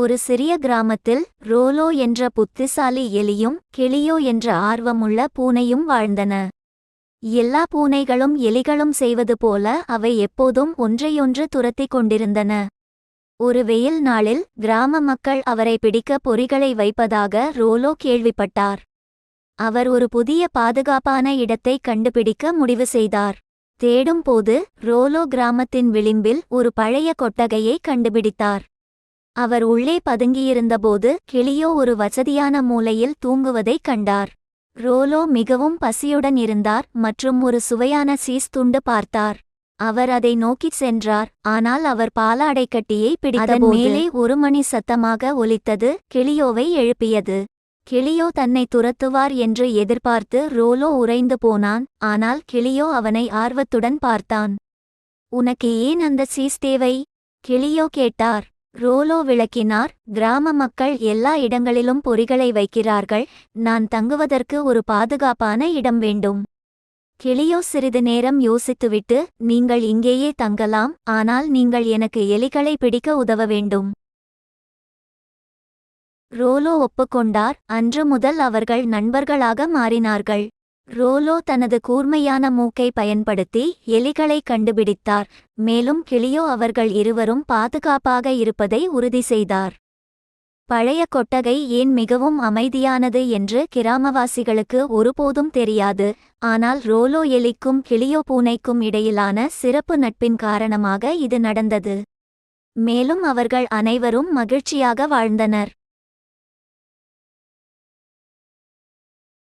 ஒரு சிறிய கிராமத்தில் ரோலோ என்ற புத்திசாலி எலியும் கிளியோ என்ற ஆர்வமுள்ள பூனையும் வாழ்ந்தன. எல்லா பூனைகளும் எலிகளும் செய்வது போல அவை எப்போதும் ஒன்றையொன்று துரத்திக் கொண்டிருந்தன. ஒரு வெயில் நாளில் கிராம மக்கள் அவரை பிடிக்க பொறிகளை வைப்பதாக ரோலோ கேள்விப்பட்டார். அவர் ஒரு புதிய பாதுகாப்பான இடத்தை கண்டுபிடிக்க முடிவு செய்தார். தேடும்போது ரோலோ கிராமத்தின் விளிம்பில் ஒரு பழைய கொட்டகையை கண்டுபிடித்தார். அவர் உள்ளே பதுங்கியிருந்தபோது கிளியோ ஒரு வசதியான மூலையில் தூங்குவதைக் கண்டார். ரோலோ மிகவும் பசியுடன் இருந்தார் மற்றும் ஒரு சுவையான சீஸ் துண்டு பார்த்தார். அவர் அதை நோக்கிச் சென்றார் ஆனால் அவர் பாலாடைக்கட்டியை பிடித்தபோது மேலே ஒரு மணி சத்தமாக ஒலித்தது கிளியோவை எழுப்பியது. கிளியோ தன்னை துரத்துவார் என்று எதிர்பார்த்து ரோலோ உறைந்து போனான் ஆனால் கிளியோ அவனை ஆர்வத்துடன் பார்த்தான். உனக்கு ஏன் அந்த சீஸ் தேவை? கிளியோ கேட்டார். ரோலோ விளக்கினார் கிராம மக்கள் எல்லா இடங்களிலும் பொறிகளை வைக்கிறார்கள் நான் தங்குவதற்கு ஒரு பாதுகாப்பான இடம் வேண்டும் கிளியோ சிறிது நேரம் யோசித்துவிட்டு நீங்கள் இங்கேயே தங்கலாம் ஆனால் நீங்கள் எனக்கு எலிகளை பிடிக்க உதவ வேண்டும் ரோலோ ஒப்புக்கொண்டார். அன்று முதல் அவர்கள் நண்பர்களாக மாறினார்கள். ரோலோ தனது கூர்மையான மூக்கை பயன்படுத்தி எலிகளை கண்டுபிடித்தார். மேலும் கிளியோ அவர்கள் இருவரும் பாதுகாப்பாக இருப்பதை உறுதி செய்தார். பழைய கொட்டகை ஏன் மிகவும் அமைதியானது என்று கிராமவாசிகளுக்கு ஒருபோதும் தெரியாது. ஆனால் ரோலோ எலிக்கும் கிளியோ பூனைக்கும் இடையிலான சிறப்பு நட்பின் காரணமாக இது நடந்தது. மேலும் அவர்கள் அனைவரும் மகிழ்ச்சியாக வாழ்ந்தனர்.